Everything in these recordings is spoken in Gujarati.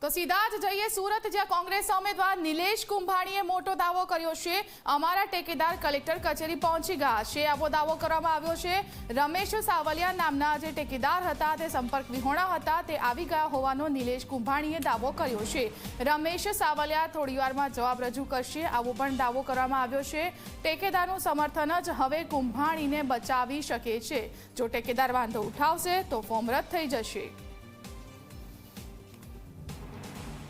તો સીધા જ જઈએ સુરત, જ્યાં કોંગ્રેસ ઉમેદવાર નિલેશ કુંભાણીએ મોટો દાવો કર્યો છે. અમારા ટેકેદાર કલેક્ટર કચેરી પહોંચી ગયા છે. આવો દાવો કરવામાં આવ્યો છે. રમેશ સાવલિયા નામના જે ટેકેદાર હતા, તે સંપર્ક વિહોણા હતા, તે આવી ગયા હોવાનો નિલેશ કુંભાણીએ દાવો કર્યો છે. રમેશ સાવલિયા થોડીવારમાં જવાબ રજૂ કરશે. આવો પણ દાવો કરવામાં આવ્યો છે. ટેકેદારનું સમર્થન જ હવે કુંભાણીને બચાવી શકે છે. જો ટેકેદાર વાંધો ઉઠાવશે, તો ફોર્મ રદ થઈ જશે.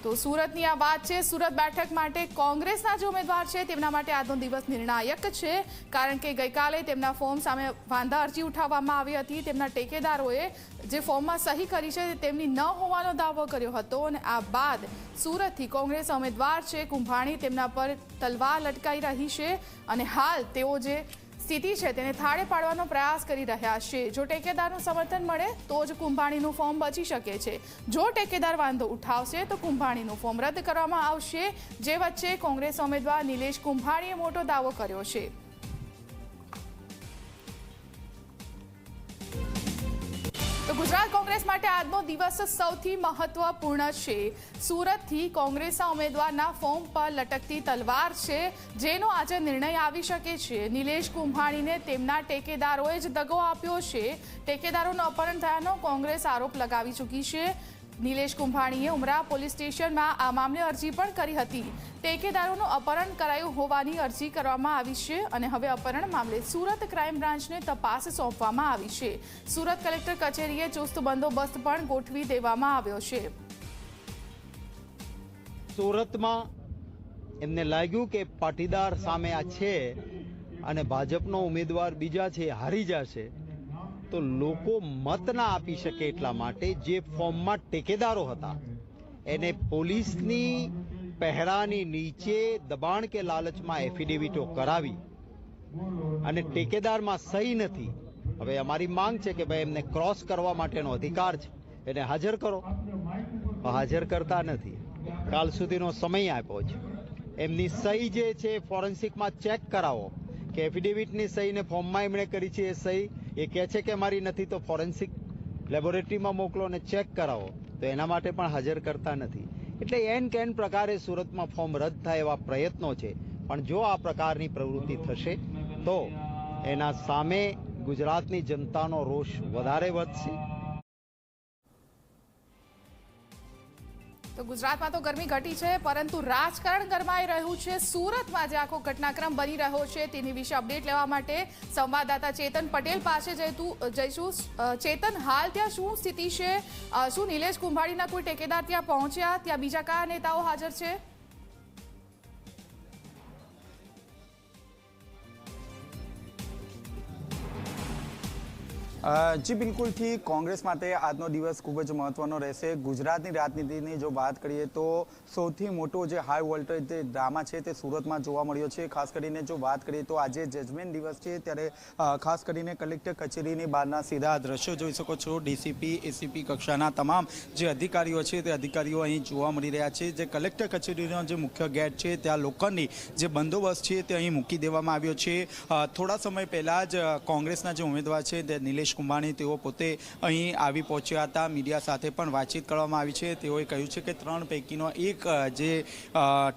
તો સુરતની આ વાત છે. સુરત બેઠક માટે કોંગ્રેસના જે ઉમેદવાર છે, તેમના માટે આજનો દિવસ નિર્ણાયક છે. કારણ કે ગઈકાલે તેમના ફોર્મ સામે વાંધા અરજી ઉઠાવવામાં આવી હતી. તેમના ટેકેદારોએ જે ફોર્મમાં સહી કરી છે, તેમની ન હોવાનો દાવો કર્યો હતો અને આ બાદ સુરતથી કોંગ્રેસ ઉમેદવાર છે, કુંભાણી તેમના પર તલવાર લટકાઈ રહી છે અને હાલ તેઓ જે સ્થિતિ છે, તેને થાળે પાડવાનો પ્રયાસ કરી રહ્યા છે. જો ટેકેદારનું સમર્થન મળે, તો જ કુંભાણીનું ફોર્મ બચી શકે છે. જો ટેકેદાર વાંધો ઉઠાવશે, તો કુંભાણીનું ફોર્મ રદ કરવામાં આવશે. જે વચ્ચે કોંગ્રેસ ઉમેદવાર નિલેશ કુંભાણીએ મોટો દાવો કર્યો છે. તો ગુજરાત કોંગ્રેસ માટે આજનો દિવસ સૌથી મહત્વપૂર્ણ છે. સુરતથી કોંગ્રેસના ઉમેદવારના ફોર્મ પર લટકતી તલવાર છે, જેનો આજે નિર્ણય આવી શકે છે. નિલેશ કુંભાણીને તેમના ટેકેદારોએ જ દગો આપ્યો છે. ટેકેદારોનું અપહરણ થયાનો કોંગ્રેસ આરોપ લગાવી ચૂકી છે. નિલેશ કુંભાણીએ ઉમરા પોલીસ સ્ટેશનમાં આ મામલે અરજી પણ કરી હતી. ટેકેદારોનું અપહરણ કરાયું હોવાની અરજી કરવામાં આવી છે અને હવે અપહરણ મામલે સુરત ક્રાઇમ બ્રાન્ચને તપાસ સોંપવામાં આવી છે. સુરત કલેક્ટર કચેરીએ ચુસ્ત બંદોબસ્ત પણ ગોઠવી દેવામાં આવ્યો છે. સુરતમાં એમને લાગ્યું કે પાટીદાર સામે આ છે અને ભાજપનો ઉમેદવાર બીજા છે, હારી જશે. તો લોકો મત ના આપી શકે એટલા માટે જે ફોર્મમાં ટેકેદારો હતા. એને પોલીસની પહેરાની નીચે દબાણ કે લાલચમાં એફિડેવિટો કરાવી અને ટેકેદારમાં સહી નથી. હવે અમારી માંગ છે કે ભાઈ એમને ક્રોસ કરવા માટેનો અધિકાર છે. એને હાજર કરો. હાજર કરતા નથી. કાલ સુધીનો સમય આપ્યો છે. એમની સહી જે છે ફોરેન્સિકમાં ચેક કરાવો કે એફિડેવિટની સહી ને ફોર્મમાં એમણે કરી છે એ સહી. એ કહે છે કે મારી નથી તો ફોરેન્સિક લેબોરેટરીમાં મોકલો અને ચેક કરાવો. તો એના માટે પણ હાજર કરતા નથી. એટલે એન કેન પ્રકારે સુરતમાં ફોર્મ રદ થાય એવા પ્રયત્નો છે. પણ જો આ પ્રકારની પ્રવૃત્તિ થશે, તો એના સામે ગુજરાતની જનતાનો રોષ વધારે વધશે. તો ગુજરાતમાં તો ગરમી ઘટી છે, પરંતુ રાજકારણ ગરમાઈ રહ્યું છે. સુરતમાં જે આખો ઘટનાક્રમ બની રહ્યો છે. તેની વિશે અપડેટ લેવા માટે સંવાદદાતા ચેતન પટેલ પાસે જઈતું, જઈશું. ચેતન, હાલ ત્યાં શું સ્થિતિ છે? શું નિલેશ કુંભાળીના કોઈ ટેકેદાર ત્યાં પહોંચ્યા? ત્યાં બીજા કયા નેતાઓ હાજર છે? જી બિલકુલથી કોંગ્રેસ માટે આજનો દિવસ ખૂબ જ મહત્વનો રહેશે. ગુજરાતની રાજનીતિની જો વાત કરીએ તો સૌથી મોટો જે હાઈ વોલ્ટેજ જે ડ્રામા છે તે સુરતમાં જોવા મળ્યો છે. ખાસ કરીને જો વાત કરીએ તો આજે જજમેન્ટ દિવસ છે ત્યારે ખાસ કરીને કલેક્ટર કચેરીની બહારના સીધા દ્રશ્યો જોઈ શકો છો. ડીસીપી, એસીપી કક્ષાના તમામ જે અધિકારીઓ છે તે અધિકારીઓ અહીં જોવા મળી રહ્યા છે. જે કલેક્ટર કચેરીનો જે મુખ્ય ગેટ છે ત્યાં લોખંડની જે બંદોબસ્ત છે તે અહીં મૂકી દેવામાં આવ્યો છે. થોડા સમય પહેલાં જ કોંગ્રેસના જે ઉમેદવાર છે તે નિલેશ કુંભાણી તેઓ પોતે અહીં આવી પહોંચ્યા હતા. મીડિયા સાથે પણ વાતચીત કરવામાં આવી છે. તેઓએ કહ્યું છે કે ત્રણ પૈકીનો એક જે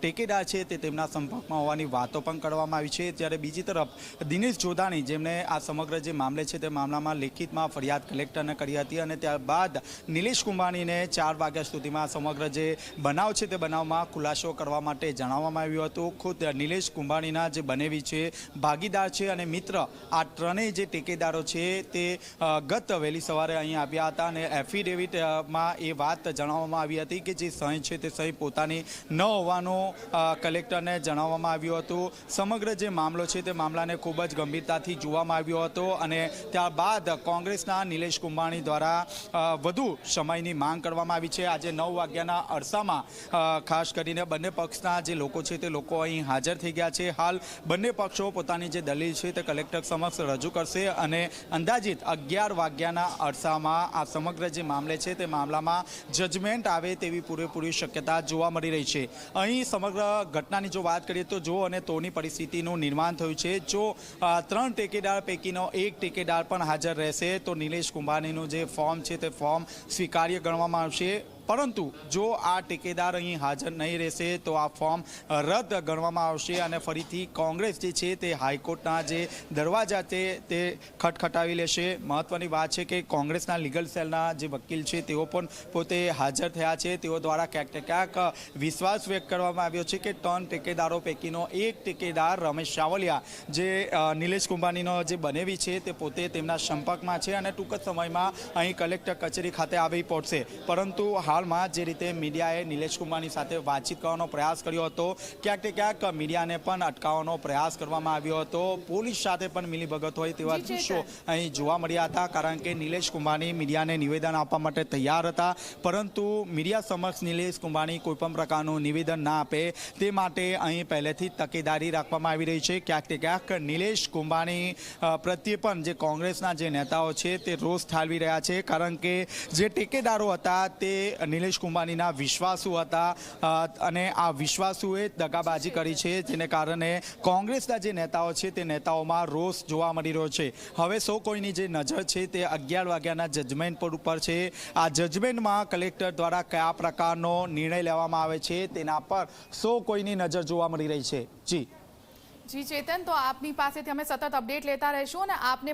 ટેકેદાર છે તે તેમના સંપર્કમાં હોવાની વાતો પણ કરવામાં આવી છે. ત્યારે બીજી તરફ દિનેશ જોધાણી જેમણે આ સમગ્ર જે મામલે છે તે મામલામાં લેખિતમાં ફરિયાદ કલેક્ટરને કરી હતી અને ત્યારબાદ નિલેશ કુંભાણીને ચાર વાગ્યા સુધીમાં સમગ્ર જે બનાવ છે તે બનાવમાં ખુલાસો કરવા માટે જણાવવામાં આવ્યું હતું. ખુદ નિલેશ કુંભાણીના જે બનેવી છે, ભાગીદાર છે અને મિત્ર, આ ત્રણેય જે ટેકેદારો છે તે ગત વહેલી સવારે અહીં આવ્યા હતા અને એફિડેવિટમાં એ વાત જણાવવામાં આવી હતી કે જે સહી છે તે સહી પોતાની ન હોવાનું કલેક્ટરને જણાવવામાં આવ્યું હતું. સમગ્ર જે મામલો છે તે મામલાને ખૂબ જ ગંભીરતાથી જોવામાં આવ્યો હતો અને ત્યારબાદ કોંગ્રેસના નિલેશ કુંભાણી દ્વારા વધુ સમયની માંગ કરવામાં આવી છે. આજે નવ વાગ્યાના અરસામાં ખાસ કરીને બંને પક્ષના જે લોકો છે તે લોકો અહીં હાજર થઈ ગયા છે. હાલ બંને પક્ષો પોતાની જે દલીલ છે તે કલેક્ટર સમક્ષ રજૂ કરશે અને અંદાજિત અગિયાર વાગ્યાના અરસામાં આ સમગ્ર જે મામલે છે તે મામલામાં જજમેન્ટ આવે તેવી પૂરેપૂરી શક્યતા જોવા મળી રહી છે. અહીં સમગ્ર ઘટનાની જો વાત કરીએ તો જો અને તોની પરિસ્થિતિનું નિર્માણ થયું છે. જો ત્રણ ટેકેદાર પૈકીનો એક ટેકેદાર પણ હાજર રહેશે, તો નિલેશ કુંભાનીનું જે ફોર્મ છે તે ફોર્મ સ્વીકાર્ય ગણવામાં આવશે. પરંતુ જો આ ટેકેદાર અહીં હાજર નહીં રહેશે, તો આ ફોર્મ રદ ગણવામાં આવશે અને ફરીથી કોંગ્રેસ જે છે તે હાઈકોર્ટના જે દરવાજા છે તે ખટખટાવી લેશે. મહત્વની વાત છે કે કોંગ્રેસના લીગલ સેલના જે વકીલ છે તેઓ પણ પોતે હાજર થયા છે. તેઓ દ્વારા ક્યાંક ક્યાંક વિશ્વાસ વ્યક્ત કરવામાં આવ્યો છે કે ત્રણ ટેકેદારો પૈકીનો એક ટેકેદાર રમેશ ચાવલિયા જે નિલેશ કુંભાનીનો જે બનેવી છે તે પોતે તેમના સંપર્કમાં છે અને ટૂંક જ સમયમાં અહીં કલેક્ટર કચેરી ખાતે આવી પહોંચશે. પરંતુ હાલમાં જે રીતે મીડિયાએ નિલેશ કુમારની સાથે વાતચીત કરવાનો પ્રયાસ કર્યો હતો ક્યાંક ને ક્યાંક મીડિયાને પણ અટકાવવાનો પ્રયાસ કરવામાં આવ્યો હતો. પોલીસ સાથે પણ મિલીભગત હોય તેવા દૃશ્યો અહીં જોવા મળ્યા હતા કારણ કે નિલેશ કુંભાની મીડિયાને નિવેદન આપવા માટે તૈયાર હતા. પરંતુ મીડિયા સમક્ષ નિલેશ કુંભાની કોઈપણ પ્રકારનું નિવેદન ના આપે તે માટે અહીં પહેલેથી તકેદારી રાખવામાં આવી રહી છે. ક્યાંક ને ક્યાંક નિલેશ કુંભાણી પ્રત્યે પણ જે કોંગ્રેસના જે નેતાઓ છે તે રોષ ઠાલવી રહ્યા છે કારણ કે જે ટેકેદારો હતા તે નિલેશ કુંભાનીના વિશ્વાસુ હતા. અને આ વિશ્વાસુએ દગાબાજી કરી છે, જેને કારણે કોંગ્રેસના જે નેતાઓ છે, તે નેતાઓમાં રોષ જોવા મળી રહ્યો છે. હવે સૌ કોઈની જે નજર છે, તે અગિયાર વાગ્યાના જજમેન્ટ પર ઉપર છે. આ જજમેન્ટમાં કલેક્ટર દ્વારા કયા પ્રકારનો નિર્ણય લેવામાં આવે છે, તેના પર સૌ કોઈની નજર જોવા મળી રહી છે. જી. જી, ચેતન, તો આપની પાસેથી અમે સતત અપડેટ લેતા રહીશું અને આપને